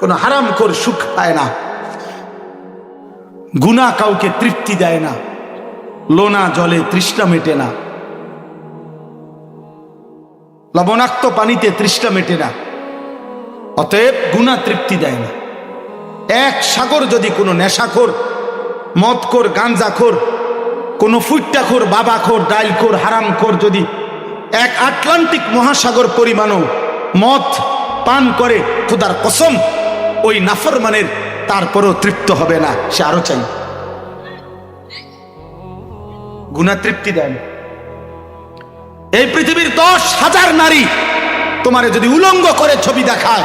কোনো হারাম কর সুখ পায় না। গুণা কাউকে তৃপ্তি দেয় না। লোনা জলে তৃষ্ণা মেটে না। লবণাক্ত পানিতে তৃষ্ণা মেটে না। অতএব গুণা তৃপ্তি দেয় না। এক সাগর যদি কোনো নেশাখোর, মদখোর, গাঞ্জাখোর, কোনো ফুট্টাখোর, বাবাখোর, ডাইলখোর, হারামখোর যদি এক আটলান্টিক মহাসাগর পরিমাণও মদ পান করে, খুদার কসম ওই নাফরমানের তারপরও তৃপ্ত হবে না, সে আরও চাই। গুণা তৃপ্তি দেন। এই পৃথিবীর দশ হাজার নারী তোমারে যদি উলঙ্গ করে ছবি দেখায়,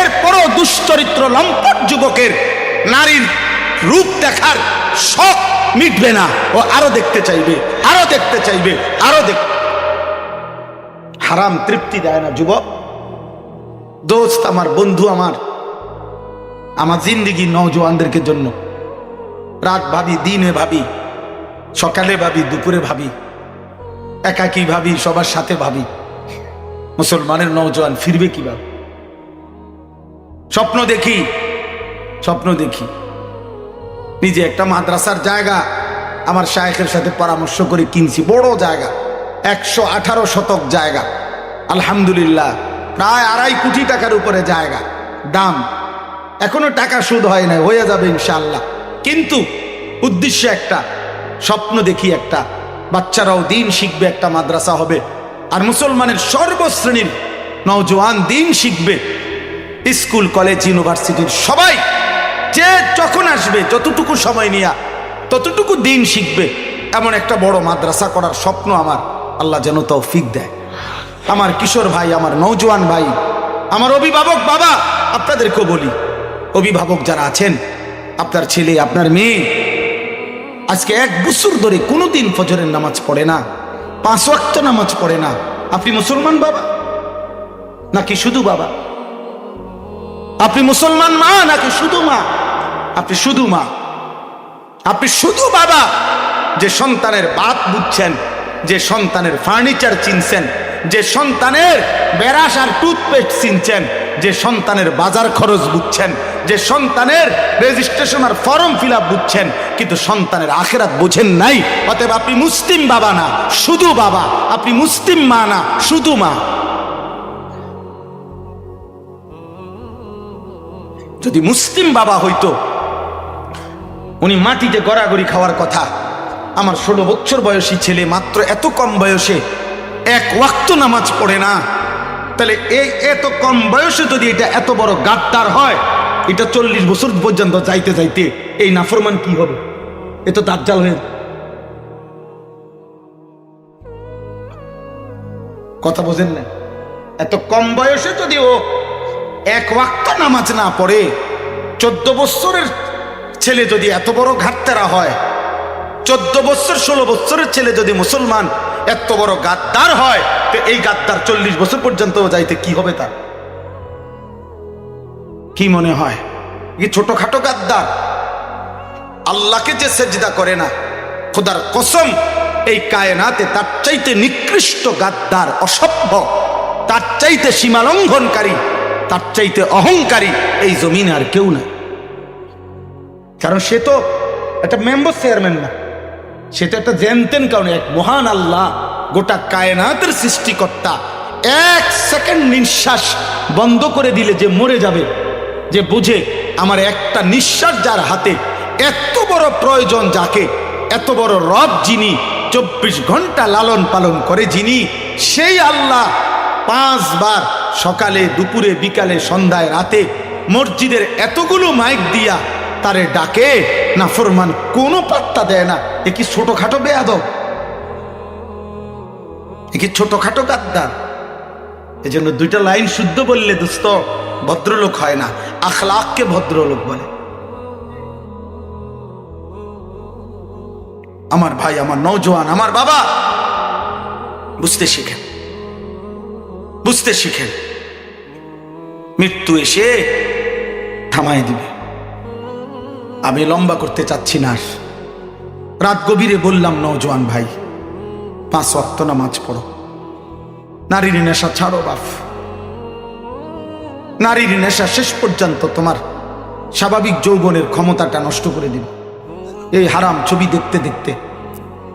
এরপরও দুশ্চরিত্র লম্পট যুবকের নারীর রূপ দেখার শখ মিটবে না। ও আরও দেখতে চাইবে, আরও দেখতে চাইবে, আরও দেখ হারাম তৃপ্তি দেয় না যুবক। দোস্ত, আমার বন্ধু আমার আমার জিন্দিগি নৌজওয়ানদেরকে জন্য। রাত ভাবি, দিনে ভাবি, সকালে ভাবি, দুপুরে ভাবি, একাকি ভাবি, সবার সাথে ভাবি। মুসলমানের নৌজওয়ান ফিরবে কীভাবে? স্বপ্ন দেখি স্বপ্ন দেখি। নিজে একটা মাদ্রাসার জায়গা, আমার শায়েখের সাথে পরামর্শ করে কিনছি, বড় জায়গা, একশো আঠারো শতক জায়গা। আলহামদুলিল্লাহ, প্রায় আড়াই কোটি টাকার উপরে জায়গা, দাম এখনও টাকা সুদ হয় না হয়ে যাবে ইনশাল্লাহ কিন্তু উদ্দেশ্য একটা, স্বপ্ন দেখি একটা, বাচ্চারাও দিন শিখবে একটা মাদ্রাসা হবে, আর মুসলমানের সর্বশ্রেণীর নওজোয়ান দিন শিখবে, স্কুল, কলেজ, ইউনিভার্সিটির সবাই যে যখন আসবে, যতটুকু সময় নিয়া, ততটুকু দিন শিখবে, এমন একটা বড় মাদ্রাসা করার স্বপ্ন আমার, আল্লাহ যেন তৌফিক দেয়। আমার কিশোর ভাই, আমার নৌজওয়ান ভাই, আমার অভিভাবক বাবা, আপনাদেরকেও বলি অভিভাবক যারা আছেন, আপনার ছেলে, আপনার মেয়ে, আজকে এক বছর ধরে কোনোদিন ফজরের নামাজ পড়ে না, পাঁচ ওয়াক্ত নামাজ পড়ে না। আপনি মুসলমান বাবা? নাকি শুধু বাবা? আপনি মুসলমান মা, নাকি শুধু মা? আপনি শুধু মা। আপনি শুধু বাবা, যে সন্তানের বাত বুঝছেন, যে সন্তানের ফার্নিচার চিনছেন, যে সন্তানের বেরাস আর টুথপেস্ট চিনছেন, যে সন্তানের বাজার খরচ বুঝছেন যে সন্তানের রেজিস্ট্রেশন আর ফর্ম ফিল আপ বুঝছেন, কিন্তু সন্তানের আখেরাত বুঝেন নাই। অতএব আপনি মুসলিম বাবা না, শুধু বাবা। আপনি মুসলিম মা না, শুধু মা। যদি মুসলিম বাবা হইতো, উনি মাটিতে গড়াগড়ি খাওয়ার কথা। আমার ষোলো বছর বয়সী ছেলে মাত্র এত কম বয়সে এক ওয়াক্ত নামাজ পড়ে না। তাহলে এই এত কম বয়সে যদি এটা এত বড় গাদ্দার হয় এটা চল্লিশ বছর পর্যন্ত যাইতে যাইতে এই নাফরমান কি হবে? এ তো দাজ্জাল হয়ে কথা বোঝেন না? এত কম বয়সে যদি ও এক ওয়াক্ত নামাজ না পড়ে, চোদ্দ বছরের ছেলে যদি এত বড় ঘাটতারা হয়, চোদ্দ বছর ষোলো বছরের ছেলে যদি মুসলমান এত বড় গাদ্দার হয়, তো এই গাদ্দার চল্লিশ বছর পর্যন্ত যাইতে কি হবে তার? কি মনে হয়? ছোটখাটো গাদ্দার? আল্লাহকে যে সেজদা করে না, খোদার কসম, এই কায়নাতে তার চাইতে নিকৃষ্ট গাদ্দার অসভ্য, তার চাইতে সীমালঙ্ঘনকারী, তার চাইতে অহংকারী এই জমিনে আর কেউ নাই। কারণ সে তো একটা মেম্বার চেয়ারম্যান না। সে তো একটা জেনতেন কারণ এক মহান আল্লাহ, গোটা কায়নাতের সৃষ্টিকর্তা, এক সেকেন্ড নিঃশ্বাস বন্ধ করে দিলে যে মরে যাবে। যে বুঝে আমার একটা নিঃশ্বাস যার হাতে এত বড় প্রয়োজন যাকে, এত বড় রব যিনি চব্বিশ ঘণ্টা লালন পালন করে যিনি, সেই আল্লাহ পাঁচবার সকালে, দুপুরে, বিকালে, সন্ধ্যায়, রাতে মসজিদের এতগুলো মাইক দিয়া তারে ডাকে, না ফরমান কোনো পাত্তা দেয় না। এ কি ছোটখাটো বেয়াদব? এ কি ছোটখাটো গাদ্দার? এই জন্য দুইটা লাইন শুদ্ধ বললে দোস্ত ভদ্রলোক হয় না আখলাককে ভদ্রলোক বলে। আমার ভাই, আমার নৌজওয়ান আমার বাবা। বুঝতে শিখেন বুঝতে শিখেন। মৃত্যু এসে থামাই দিবে। আমি লম্বা করতে চাচ্ছি না। রাত গভীরে বললাম নৌজওয়ান ভাই, পাঁচ অক্ত নামাজ পড়ো। নারীর নেশা ছাড়ো বাপ নারীর নেশা শেষ পর্যন্ত তোমার স্বাভাবিক যৌবনের ক্ষমতাটা নষ্ট করে দিবে। এই হারাম ছবি দেখতে দেখতে,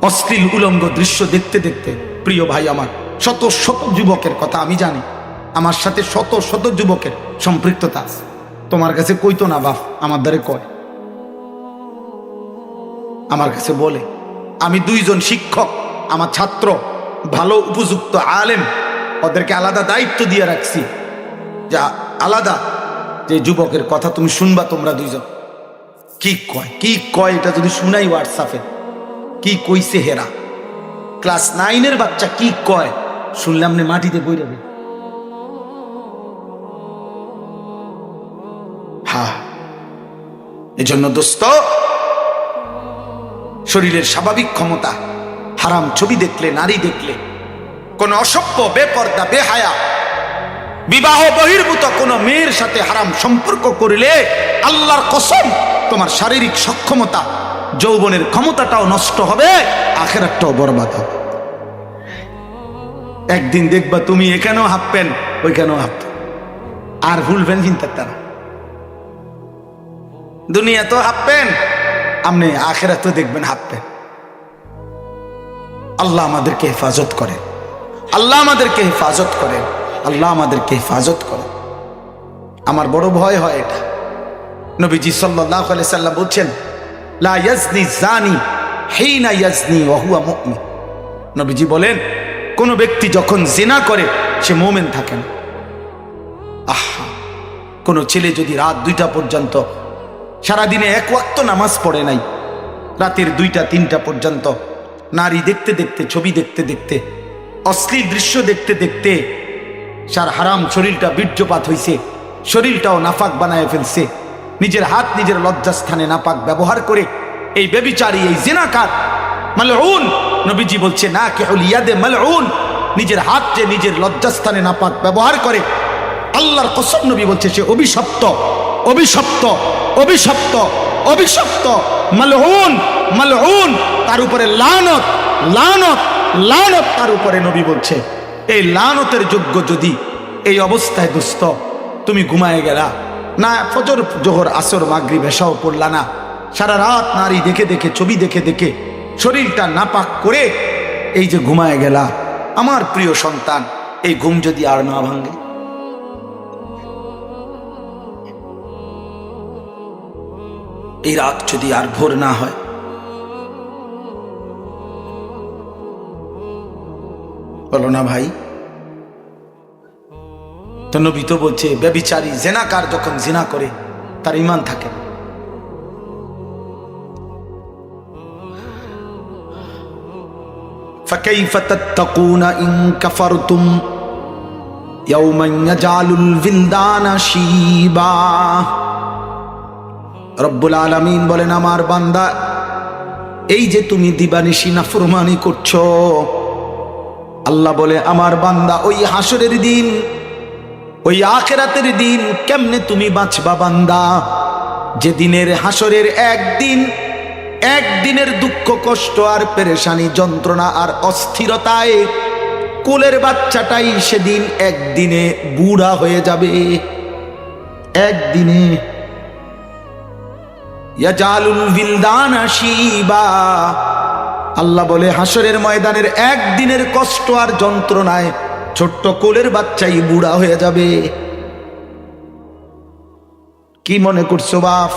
অশ্লীল উলঙ্গ দৃশ্য দেখতে দেখতে, প্রিয় ভাই আমার, শত শত যুবকের কথা আমি জানি। আমার সাথে শত শত যুবকের সম্পৃক্ততা আছে। তোমার কাছে কইতো না বাপ, আমার দ্বারে কয়। আমার কাছে বলে, আমি দুইজন শিক্ষক, আমার ছাত্র, ভালো উপযুক্ত আলেম, ওদেরকে আলাদা দায়িত্ব দিয়ে রাখছি। যা আলাদা। যে যুবকের কথা তুমি শুনবা তোমরা দুইজন। কি কয় কি কয় এটা যদি শুনাই হোয়াটসঅ্যাপে কি কইছে হেরা? ক্লাস নাইনের বাচ্চা কি কয়? শুনলাম নে মাটিতে বই যাবে হ্যাঁ এজন্য দোস্ত, শরীরের স্বাভাবিক ক্ষমতা, হারাম ছবি দেখলে, নারী দেখলে, কোন অসভ্য, বেপর্দা, বেহায়া বিবাহ বহির্ভূত কোন মেয়ের সাথে হারাম সম্পর্ক করিলে আল্লাহর কসম, তোমার শারীরিক সক্ষমতা, যৌবনের ক্ষমতাটাও নষ্ট হবে আখেরাটাও বরবাদ হবে। একদিন দেখবা তুমি এখানেও হাঁপবেন, ওইখানেও হাঁপবেন। আর ভুলবেন চিন্তার তারা। দুনিয়া তো হাঁপবেন আপনি আখেরা তো দেখবেন হাঁপবেন। আল্লাহ আমাদেরকে হেফাজত করেন। আল্লাহ আমাদেরকে হেফাজত করেন। আল্লাহ আমাদেরকে হেফাজত করে। আমার বড় ভয় হয় এটা। নবীজি সাল্লাহ বলছেন জানি ইয়াজনি নবীজি বলেন, কোন ব্যক্তি যখন জেনা করে, সে মোমেন থাকে না। আহা! কোনো ছেলে যদি রাত দুইটা পর্যন্ত, সারাদিনে এক ওয়াক্ত নামাজ পড়ে নাই, রাতের দুইটা, তিনটা পর্যন্ত নারী দেখতে দেখতে, ছবি দেখতে দেখতে, অশ্লীল দৃশ্য দেখতে দেখতে সার হারাম শরীরটা বীর্যপাত হইছে, শরীরটাও নাফাক বানায় ফেলছে। নিজের হাত নিজের লজ্জাস্থানে নাপাক ব্যবহার করে এই বেবিচারী, এই জেনাকার মালউন, নবীজি বলছে না কেহল ইয়াদে মালউন, নিজের হাত যে নিজের লজ্জাস্থানে নাপাক ব্যবহার করে, আল্লাহর কসম নবী বলছে, সে অভিশপ্ত অভিশপ্ত অভিশপ্ত অভিশপ্ত, মালউন মালউন, তার উপরে লানত লানত লানত তার উপরে নবী বলছে। এই লানতের যোগ্য যদি এই অবস্থায় দুস্থ, তুমি ঘুমায় গেলা। না, ফজর, জোহর, আসর মাগরি ভেসাও পড়লা না। সারা রাত নারী দেখে দেখে, ছবি দেখে দেখে শরীরটা নাপাক করে এই যে ঘুমায় গেলা। আমার প্রিয় সন্তান, এই ঘুম যদি আর না ভাঙে? এই রাত যদি আর ভোর না হয় বলো না ভাই তো নবী তো বলছে ব্যবিচারী জেনাকার যখন জিনা করে তার ইমান থাকে না। فكيف تتقون إن كفرتم يوما يجعل الولدان شيبا রব্বুল আলামিন বলেন আমার বান্দা এই যে তুমি দিবানিশি নাফরমানি করছো আল্লাহ বলে, আমার বান্দা, ওই হাসরের দিন, ওই আখেরাতের দিন কেমনে তুমি বাঁচবা বান্দা? যে দিনের হাসরের একদিন, একদিনের দুঃখ, কষ্ট আর পেরেশানি, যন্ত্রণা আর অস্থিরতায় কোলের বাচ্চাটাই সেদিন একদিনে বুড়া হয়ে যাবে। একদিনে। ইয়াজালুল বিলদান শিবা। আল্লাহ বলে হাসরের ময়দানের একদিনের কষ্ট আর যন্ত্রণায় ছোট্ট কোলের বাচ্চাই বুড়া হয়ে যাবে। কি মনে করছ বাপ?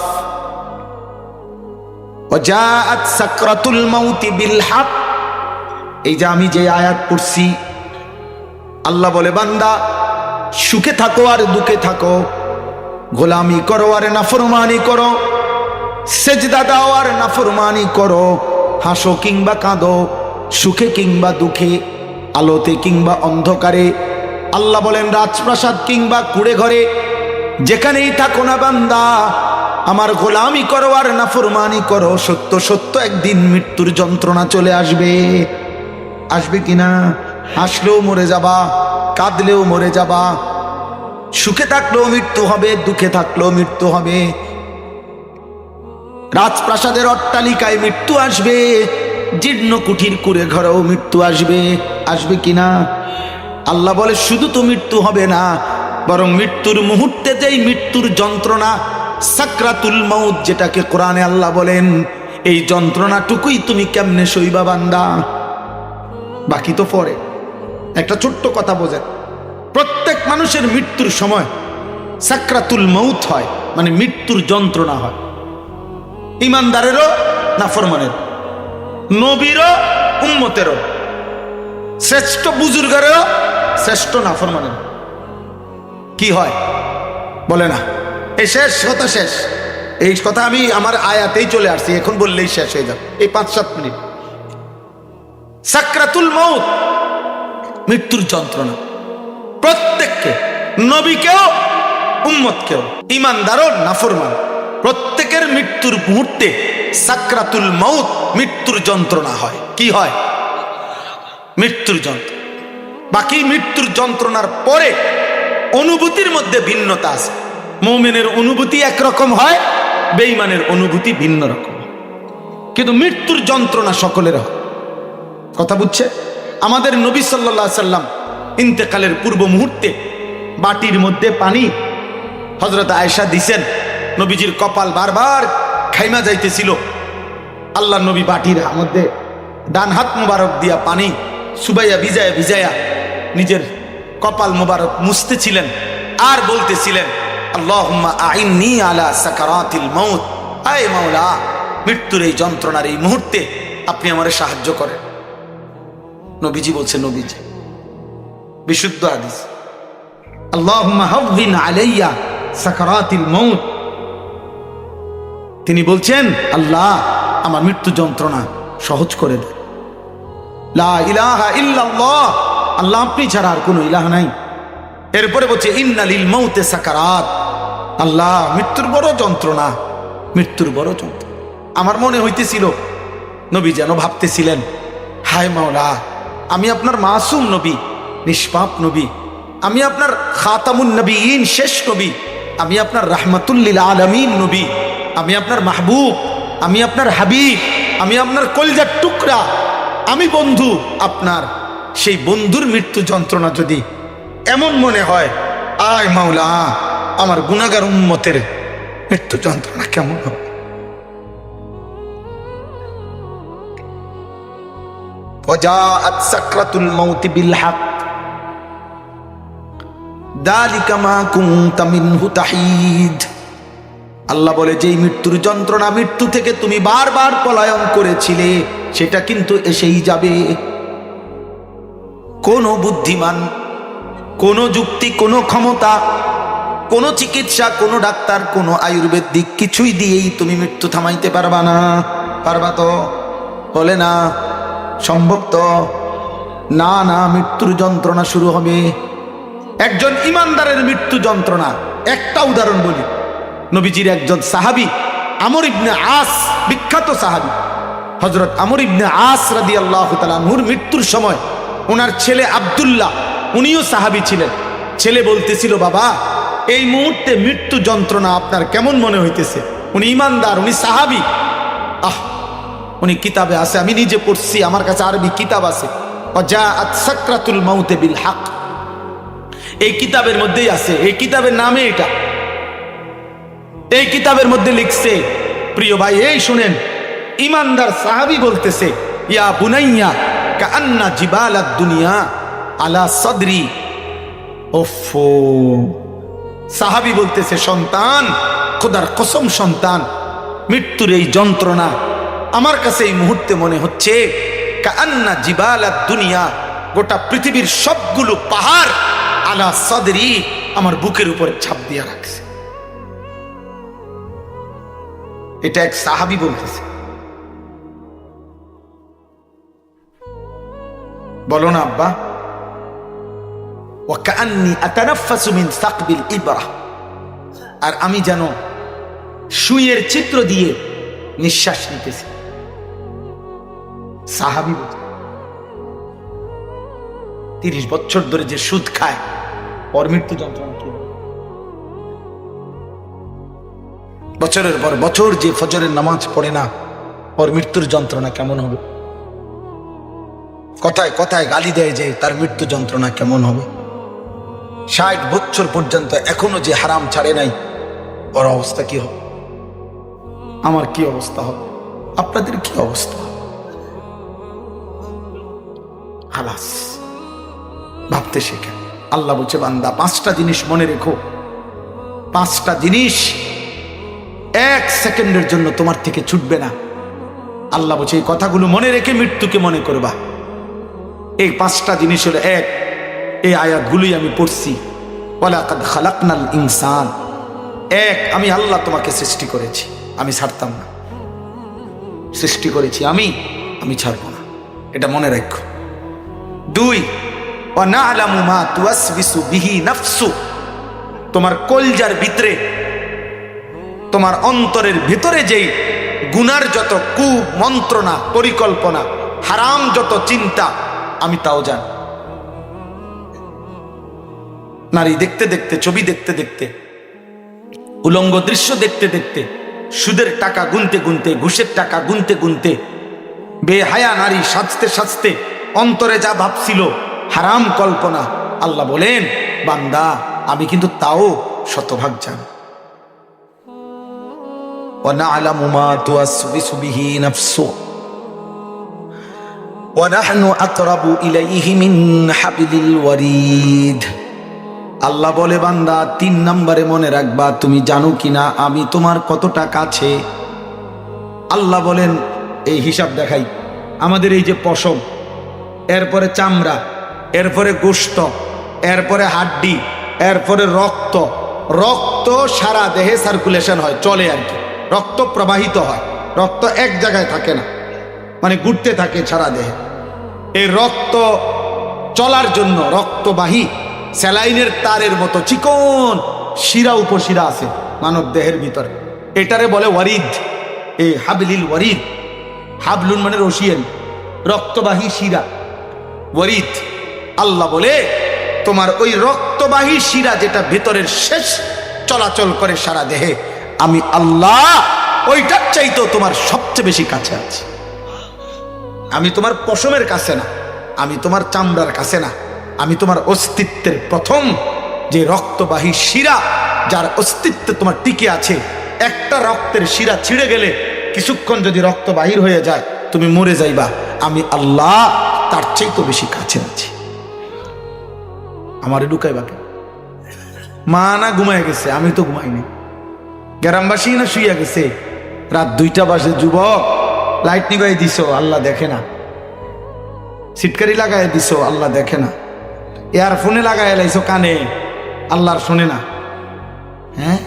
এই যে আমি যে আয়াত বলে, বান্দা, সুখে থাকো আর দুঃখে থাকো। করো আর নাফরমানি করো। আর নাফরমানি করো। হাসো কিংবা কাঁদো, সুখে কিংবা দুঃখে, আলোতে কিংবা অন্ধকারে। আল্লাহ বলেন, রাজপ্রাসাদ কিংবা কুড়ে ঘরে, যেখানেই থাকো না বান্দা, আমার গোলামি করো আর নাফরমানি করো। সত্য সত্য, একদিন মৃত্যুর যন্ত্রণা চলে আসবে। আসবে কিনা হাসলেও মরে যাবা, কাঁদলেও মরে যাবা। সুখে থাকলেও মৃত্যু হবে, দুঃখে থাকলেও মৃত্যু হবে। রাজপ্রাসাদের অট্টালিকায় মৃত্যু আসবে। জীর্ণ কুঠির কুড়ে ঘরেও মৃত্যু আসবে। আসবে কিনা আল্লাহ বলে, শুধু তো মৃত্যু হবে না, বরং মৃত্যুর মুহূর্তে যেই মৃত্যুর যন্ত্রণা, সাকরাতুল মৌত যেটাকে কোরআনে আল্লাহ বলেন, এই যন্ত্রণাটুকুই তুমি কেমনে সইবা বান্দা? বাকি তো পরে। একটা ছোট্ট কথা বোঝেন। প্রত্যেক মানুষের মৃত্যুর সময় সাকরাতুল মৌত হয় মানে মৃত্যুর যন্ত্রণা হয়। ইমানদারেরও নাফরমানের নবীরও, উম্মতেরও? শ্রেষ্ঠ বুজুর্গেরও, শ্রেষ্ঠ নাফরমানের কি হয়? বলে না। এই শেষ, কথা শেষ। এই কথা আমি আমার আয়াতেই চলে আসছি, এখন বললেই শেষ হয়ে যাবে। এই পাঁচ, সাত মিনিট। সাকরাতুল মৌত মৃত্যুর যন্ত্রণা। প্রত্যেককে, নবীকেও, উম্মতকেও, ইমানদারও নাফরমান প্রত্যেকের মৃত্যুর মুহূর্তে সাকরাতুল মৌত মৃত্যুর যন্ত্রণা হয়। কি হয়? মৃত্যুর যন্ত্র বাকি মৃত্যুর যন্ত্রণার পরে অনুভূতির মধ্যে ভিন্নতা আছে। মৌমেনের অনুভূতি একরকম হয়, বেঈমানের অনুভূতি ভিন্ন রকম। কিন্তু মৃত্যুর যন্ত্রণা সকলের হয়। কথা বুঝছে? আমাদের নবী সাল্লা সাল্লাম ইন্তেকালের পূর্ব মুহূর্তে বাটির মধ্যে পানি হজরত আয়েশা দিছেন। নবীজির কপাল বারবার খাইমা যাইতেছিল। আল্লাহ নবী বাটির মধ্যে ডান হাত মুবারক দিয়া পানি সুবাইয়া ভিজায়া ভিজায়া নিজের কপাল মুবারক মুছতেছিলেন আর বলতেছিলেন মৃত্যুর এই যন্ত্রণার এই মুহূর্তে আপনি আমারে সাহায্য করেন। নবীজি বলছে নবীজি, বিশুদ্ধ হাদিস। আল্লাহুম্মা আলাইয়া সাকারাতিল মউত। তিনি বলছেন, আল্লাহ, আমার মৃত্যু যন্ত্রণা সহজ করে দেন ইলাহা আল্লাহ আপনি ছাড়া আর কোনো ইলাহ নাই। এরপরে বলছে, ইন্নালিল মৌতে সাকারাত, আল্লাহ মৃত্যুর বড় যন্ত্রণা, মৃত্যুর বড় যন্ত্রণা। আমার মনে হইতেছিল, নবী যেন ভাবতেছিলেন, হায় মাওলা, আমি আপনার মাসুম নবী, নিষ্পাপ নবী, আমি আপনার খাতামুন নবীন শেষ নবী, আমি আপনার রাহমাতুল্লিল আলমিন নবী। আমি আপনার মাহবুব আমি আপনার হাবিব আমি আপনার কলজার টুকরা আমি বন্ধু আপনার সেই বন্ধুর মৃত্যু যন্ত্রণা যদি এমন মনে হয় আয় মাওলা আমার গুণাগার উন্মতের মৃত্যু যন্ত্রণা কেমন হবে وجاءت سكرة الموت بالحق ذلك ما كنت منه تحيد আল্লাহ বলে, যেই মৃত্যুর যন্ত্রণা মৃত্যু থেকে তুমি বারবার পলায়ন করেছিলে, সেটা কিন্তু এসেই যাবে। কোনো বুদ্ধিমান, কোনো যুক্তি, কোনো ক্ষমতা, কোনো চিকিৎসা, কোনো ডাক্তার, কোনো আয়ুর্বেদিক কিছুই দিয়েই তুমি মৃত্যু থামাইতে পারবা না। পারবা তো? বলে না, সম্ভব তো? না না, মৃত্যুর যন্ত্রণা শুরু হবে। একজন ইমানদারের মৃত্যু যন্ত্রণা। একটা উদাহরণ বলি। নবীজির একজন সাহাবি, আমর ইবনে আস, বিখ্যাত সাহাবি। হজরত আমর ইবনে আস রাদি আল্লাহ তালুর মৃত্যুর সময় ওনার ছেলে আবদুল্লাহ, উনিও সাহাবি ছিলেন। ছেলে বলতেছিল, বাবা, এই মুহূর্তে মৃত্যু যন্ত্রণা আপনার কেমন মনে হইতেছে? উনি ইমানদার, উনি সাহাবি। আহ, উনি কিতাবে আছে, আমি নিজে পড়ছি, আমার কাছে আরবি কিতাব আছে। সাকরাতুল মাউতে বিল হক। এই কিতাবের মধ্যেই আছে, এই কিতাবের নামে এটা। এই কিতাবের মধ্যে লিখছে, প্রিয় ভাই, এই শুনেন, ইমানদার সাহাবি বলতেছে, ইয়া বুনাইয়া কান্না জিবালাদ দুনিয়া আলা সদরি। ওফো! সাহাবি বলতেছে, সন্তান, খোদার কসম সন্তান, মৃত্যুর এই যন্ত্রণা আমার কাছে এই মুহূর্তে মনে হচ্ছে কান্না জিবালাদ দুনিয়া গোটা পৃথিবীর সবগুলো পাহাড় আলা সদরি আমার বুকের উপরে ছাপ দিয়া রাখছে। এটা এক সাহাবি বলতেছে। বলো না, আব্বা। আর আমি যেন সুইয়ের চিত্র দিয়ে নিঃশ্বাস নিতেছি। সাহাবি তিরিশ বছর ধরে যে সুদ খায় ওর মৃত্যু যন্ত্রণা বছরের পর বছর যে ফজরের নামাজ পড়ে না, ওর মৃত্যুর যন্ত্রণা কেমন হবে? কথায় কথায় গালি দেয় যে তার মৃত্যু যন্ত্রণা কেমন হবে? ষাট বছর পর্যন্ত এখনও যে হারাম ছাড়ে নাই, ওর অবস্থা কি হবে? আমার কি অবস্থা হবে? আপনাদের কি অবস্থা হালাস ভাবতে শেখেন। আল্লাহ বলছে, বান্দা, পাঁচটা জিনিস মনে রেখো। পাঁচটা জিনিস এক সেকেন্ডের জন্য তোমার থেকে ছুটবে না। আল্লাহ বলছে, এই কথাগুলো মনে রেখে মৃত্যুকে মনে করবা। এই পাঁচটা জিনিস হলো এক, এই আয়াতগুলোই আমি পড়ছি। খালাকনাল ইনসান। এক, আমি আল্লাহ তোমাকে সৃষ্টি করেছি, আমি ছাড়তাম না। সৃষ্টি করেছি আমি আমি ছাড়বো না। এটা মনে রাখো। দুই মা নাফসু। তোমার কলজার ভিতরে তোমার অন্তরের ভিতরে যেই গুনার যত কু মন্ত্রণা পরিকল্পনা, হারাম যত চিন্তা, আমি তাও জানি। নারী দেখতে দেখতে, ছবি দেখতে দেখতে, উলঙ্গ দৃশ্য দেখতে দেখতে, সুদের টাকা গুনতে গুনতে, ঘুষের টাকা গুনতে গুনতে, বেহায়া নারী সাজতে সাজতে, অন্তরে যা ভাবছিল, হারাম কল্পনা, আল্লাহ বলেন, বান্দা, আমি কিন্তু তাও শতভাগ জানি। ونعلم ما توسوس به نفسه ونحن أقرب إليه من حبل الوريد আল্লাহ বলে বান্দা তিন নম্বরে মনে রাখবা তুমি জানো কিনা আমি তোমার কতটা কাছে আল্লাহ বলেন এই হিসাব দেখাই আমাদের এই যে পশম এরপরে চামড়া এরপরে গোস্ত এরপরে হাড্ডি এরপরে রক্ত রক্ত সারা দেহে সার্কুলেশন হয় চলে আর কি রক্ত প্রবাহিত হয়। রক্ত এক জায়গায় থাকে না। মানে ঘুরতে থাকে সারা দেহে। এই রক্ত চলার জন্য রক্তবাহী স্যালাইনের তারের মতো চিকন শিরা উপশিরা আছে মানব দেহের ভিতরে। এটারে বলে ওয়ারিদ। এই হাবলিল ওয়ারিদ। হাবলুন মানে রশিয়ান। রক্তবাহী শিরা। ওয়ারিদ। আল্লাহ বলে, তোমার ওই রক্তবাহী শিরা যেটা ভেতরের শেষ চলাচল করে সারা দেহে আমি আল্লাহ, ওইটার চাইতেও তোমার সবচেয়ে বেশি কাছে আছি। আমি তোমার পশমের কাছে না, আমি তোমার চামড়ার কাছে না, আমি তোমার অস্তিত্বের প্রথম যে রক্তবাহী শিরা, যার অস্তিত্বে তোমার টিকে আছে, একটা রক্তের শিরা ছিঁড়ে গেলে কিছুক্ষণ যদি রক্ত বাহির হয়ে যায়, তুমি মরে যাইবা। আমি আল্লাহ, তার চাইতে বেশি কাছে আছি। আমারে ঢুকাই বাকে মা না ঘুমায় গেছে, আমি তো ঘুমাইনি গ্রামবাসী না শুইয়া গেছে? রাত দুইটা বাজে, যুবক। লাইট নিবাই দিছ, আল্লাহ দেখে না। সিটকারি লাগাই দিছ, আল্লাহ দেখে না। ইয়ারফোনে লাগাই লাইছো কানে, আল্লাহর শোনে না। হ্যাঁ?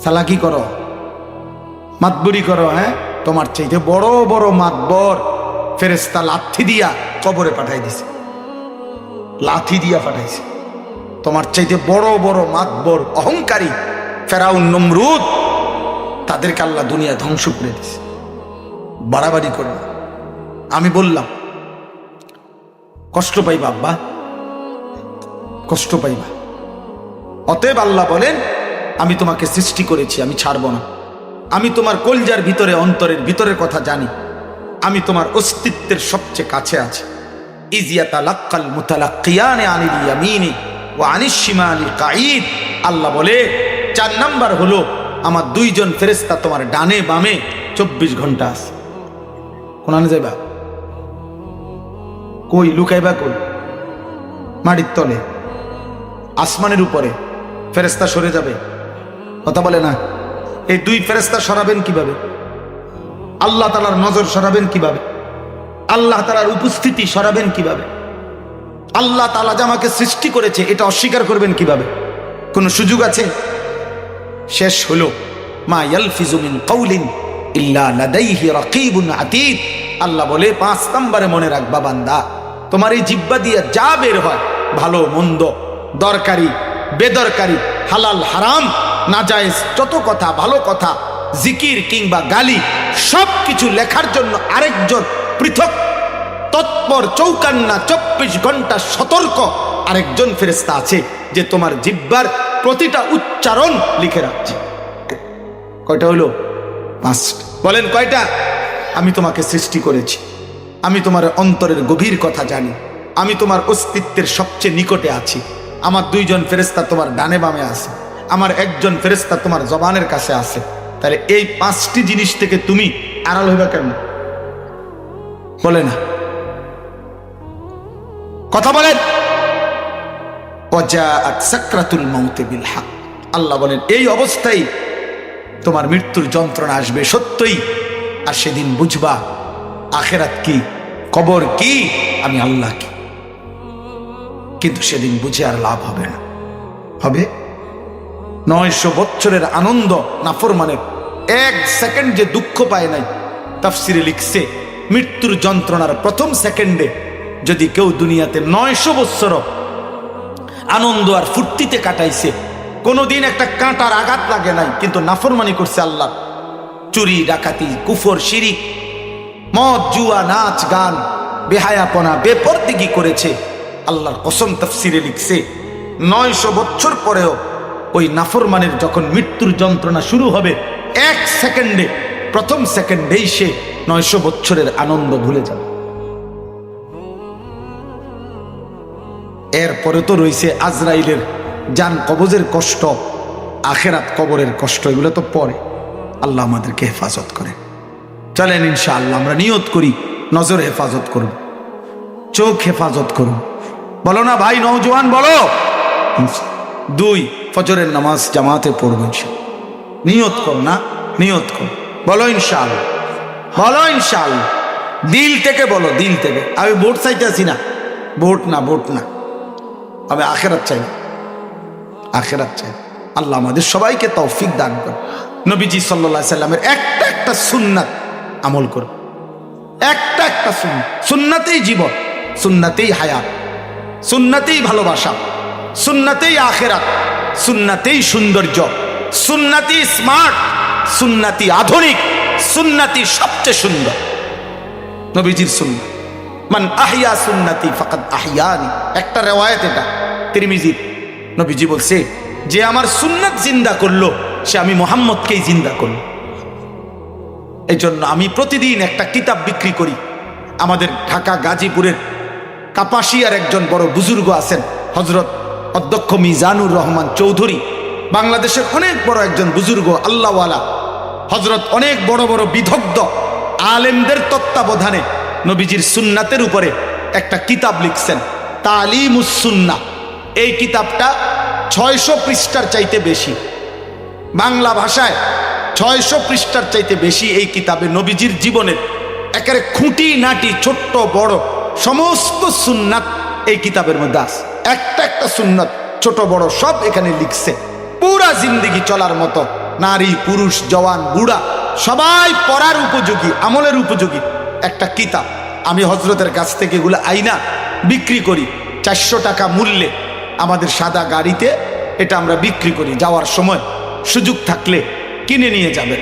সালাকি করো? মাতবুরি করো হ্যাঁ? তোমার চাইতে বড় বড় মাতবর ফেরেস্তা লাথি দিয়া কবরে পাঠাই দিছে। লাথি দিয়া পাঠাইছে। তোমার চাইতে বড় বড় মাতবর, অহংকারী ফেরাউন, নমরুদ, তাদেরকে আল্লাহ দুনিয়া ধ্বংস করে দিছে বাড়াবাড়ি করবে আমি বললাম, কষ্ট পাইবা আব্বা, কষ্ট পাইবা। অতএব আল্লাহ বলেন, আমি তোমাকে সৃষ্টি করেছি, আমি ছাড়ব না। আমি তোমার কলজার ভিতরে, অন্তরের ভিতরের কথা জানি। আমি তোমার অস্তিত্বের সবচেয়ে কাছে আছি। ইজিয়াতা আল্লাহ বলে চার নাম্বার হলো, আমার দুইজন ফেরেস্তা তোমার ডানে বামে চব্বিশ ঘণ্টা আছে। কোনানে যাইবা? কই, লুকাইবা কই? মাটির তলে। আসমানের উপরে। ফেরেস্তা সরে যাবে। কথা বলে না? এই দুই ফেরেস্তা সরাবেন কীভাবে? আল্লাহ তালার নজর সরাবেন কীভাবে? আল্লাহ তালার উপস্থিতি সরাবেন কীভাবে? আল্লাহ তালা যে আমাকে সৃষ্টি করেছে, এটা অস্বীকার করবেন কীভাবে? কোনো সুযোগ আছে? শেষ হলো। আল্লাহ বলে, পাঁচ নম্বরে মনে রাখবা বান্দা, তোমার এই জিব্বা দিয়ে যা বের হয়, ভালো, মন্দ, দরকারি, বেদরকারি, হালাল, হারাম, নাজায়েজ, যত কথা, ভালো কথা, জিকির কিংবা গালি সব কিছু লেখার জন্য আরেকজন পৃথক, তৎপর, চৌকান্না, চব্বিশ ঘণ্টা সতর্ক আরেকজন ফেরেস্তা আছে যে তোমার জিব্বার প্রতিটা উচ্চারণ লিখে রাখছি। কয়টা হলো? পাঁচটা বলেন কয়টা? আমি তোমাকে সৃষ্টি করেছি। আমি তোমার অন্তরের গভীর কথা জানি। আমি তোমার অস্তিত্বের সবচেয়ে নিকটে আছি। আমার দুইজন ফেরেস্তা তোমার ডানে বামে আছে। আমার একজন ফেরেস্তা তোমার জবানের কাছে আছে। তাহলে এই পাঁচটি জিনিস থেকে তুমি আড়াল হইবা কেন বলে না। কথা বলেন। আল্লাহ বলেন, এই অবস্থায় তোমার মৃত্যুর যন্ত্রণা আসবে সত্যই। আর সেদিন বুঝবা, আখেরাত কি, কবর কি, আমি আল্লাহ কি কিন্তু সেদিন বুঝে আর লাভ হবে না। হবে? নয়শো বছরের আনন্দ, নাফরমানের এক সেকেন্ড যে দুঃখ পায় নাই, তাফসিরে লিখছে, মৃত্যুর যন্ত্রণার প্রথম সেকেন্ডে যদি কেউ দুনিয়াতে নয়শো বৎসর আনন্দ আর ফুর্তিতে কাটাইছে। কোনোদিন একটা কাঁটার আঘাত লাগে নাই, কিন্তু নাফরমানি করছে আল্লাহ। চুরি, ডাকাতি, কুফর, শিরিক, মদ, জুয়া, নাচ, গান, বেহায়াপনা, বেপরদিগি করেছে। আল্লাহর কসম তফসিরে লিখছে, নয়শো বছর পরেও ওই নাফরমানের যখন মৃত্যুর যন্ত্রণা শুরু হবে, এক সেকেন্ডে, প্রথম সেকেন্ডেই সে নয়শো বছরের আনন্দ ভুলে যাবে। এরপরে তো রয়েছে আজরাইলের যান কবজের কষ্ট, আখেরাত কবরের কষ্ট, এগুলো তো পরে। আল্লাহ আমাদেরকে হেফাজত করে চলেন ইনশাআল্লাহ, আমরা নিয়ত করি, নজর হেফাজত করব চোখ হেফাজত করব বলো না ভাই নৌজওয়ান বলো। দুই, ফজরের নামাজ জামাতে পড়ব। নিয়ত করো না, নিয়ত করো। বলো ইনশাল বলো ইনশাল দিল থেকে বলো, দিল থেকে। আমি ভোট চাইতেছি না। ভোট না ভোট না। আমি আখেরাত চাই আখেরাত চাই আল্লাহ আমাদের সবাইকে তৌফিক দান করে নবীজি সাল্লাহ সাল্লামের একটা একটা সুন্নাত আমল করো একটা একটা সুন্নাত। সুন্নাতেই জীবন, সুন্নাতেই হায়াত, সুন্নাতেই ভালোবাসা, সুন্নাতেই আখেরাত, সুন্নাতেই সৌন্দর্য সুন্নাতি স্মার্ট সুন্নাতি আধুনিক সুন্নাতি সবচেয়ে সুন্দর। নবীজির সুন্নাত। মান আহিয়া সুন্নাতি ফাকাদ আহিয়ানি একটা রেওয়ায়ত এটা। তিরমিজির নবীজি বলছে, যে আমার সুন্নাত জিন্দা করল, সে আমি মোহাম্মদকেই জিন্দা করল। এই জন্য আমি প্রতিদিন একটা কিতাব বিক্রি করি। আমাদের ঢাকা গাজীপুরের কাপাসিয়ার একজন বড় বুজুর্গ আছেন হজরত অধ্যক্ষ মিজানুর রহমান চৌধুরী। বাংলাদেশের অনেক বড় একজন বুজুর্গ, আল্লাহওয়ালা। হজরত অনেক বড় বড় বিধগ্ধ, আলেমদের তত্ত্বাবধানে নবীজির সুন্নাতের উপরে একটা কিতাব লিখছেন তালিমুসুন্না এই কিতাবটা ছয়শো পৃষ্ঠার চাইতে বেশি। বাংলা ভাষায় ছয়শো পৃষ্ঠার চাইতে বেশি এই কিতাবে নবীজির জীবনের একেবারে খুঁটি নাটি ছোট্ট বড় সমস্ত সুন্নাত এই কিতাবের মধ্যে আছে। একটা একটা সুন্নাত, ছোট বড় সব এখানে লিখছে। পুরা জিন্দিগি চলার মতো, নারী, পুরুষ, জওয়ান, বুড়া, সবাই পড়ার উপযোগী, আমলের উপযোগী। একটা কিতাব আমি হজরতের কাছ থেকে এগুলো আইনা, বিক্রি করি। চারশো টাকা মূল্যে আমাদের সাদা গাড়িতে এটা আমরা বিক্রি করি। যাওয়ার সময় সুযোগ থাকলে কিনে নিয়ে যাবেন।